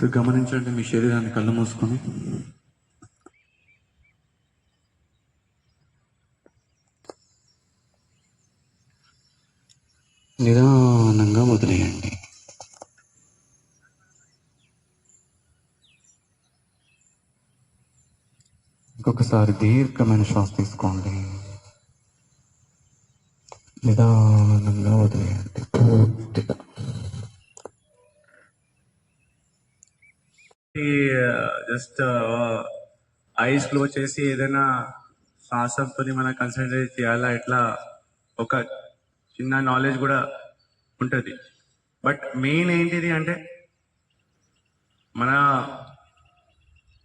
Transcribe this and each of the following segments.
So గమనించండి మీ శరీరాన్ని కళ్ళు మూసుకొని. నిదానంగా వదిలేయండి. ఇంకొకసారి దీర్ఘమైన శ్వాస తీసుకోండి. నిదానంగా వదిలేయండి. పూర్తిగా. జస్ట్ ఐస్ క్లోజ్ చేసి ఏదైనా శ్వాసంతో మనం కన్సన్ట్రేట్ చేయాలా ఇట్లా ఒక చిన్న నాలెడ్జ్ కూడా ఉంటుంది. బట్ మెయిన్ ఏంటిది అంటే మన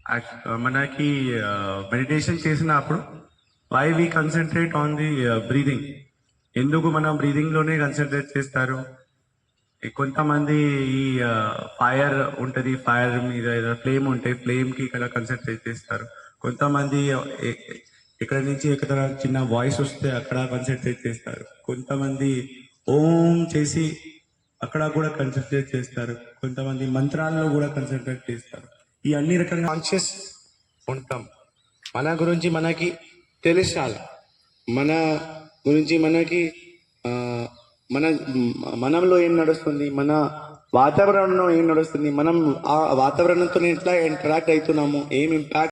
uh, మనకి uh, మెడిటేషన్ చేసినప్పుడు why we concentrate on the breathing ఎందుకు మనం బ్రీదింగ్లోనే కన్సన్ట్రేట్ చేస్తారు? కొంతమంది ఈ ఫైర్ ఉంటది ఫైర్ మీద ఫ్లేమ్ ఉంటే ఫ్లేమ్కి ఇక్కడ కన్సన్ట్రేట్ చేస్తారు కొంతమంది ఇక్కడ నుంచి ఎక్కడ చిన్న వాయిస్ వస్తే అక్కడ కన్సన్ట్రేట్ చేస్తారు కొంతమంది ఓం చేసి అక్కడ కూడా కన్సన్ట్రేట్ చేస్తారు. కొంతమంది మంత్రాల్లో కూడా కన్సన్ట్రేట్ చేస్తారు ఈ అన్ని రకాల కాన్షియస్ ఉంటాం. మన గురించి మనకి తెలిసాలి. మన గురించి మనకి మన మనంలో ఏం నడుస్తుంది? మన వాతావరణంలో ఏం నడుస్తుంది? మనం ఆ వాతావరణంతో ఎట్లా ఇంటరాక్ట్ అవుతున్నాము? ఏం ఇంపాక్ట్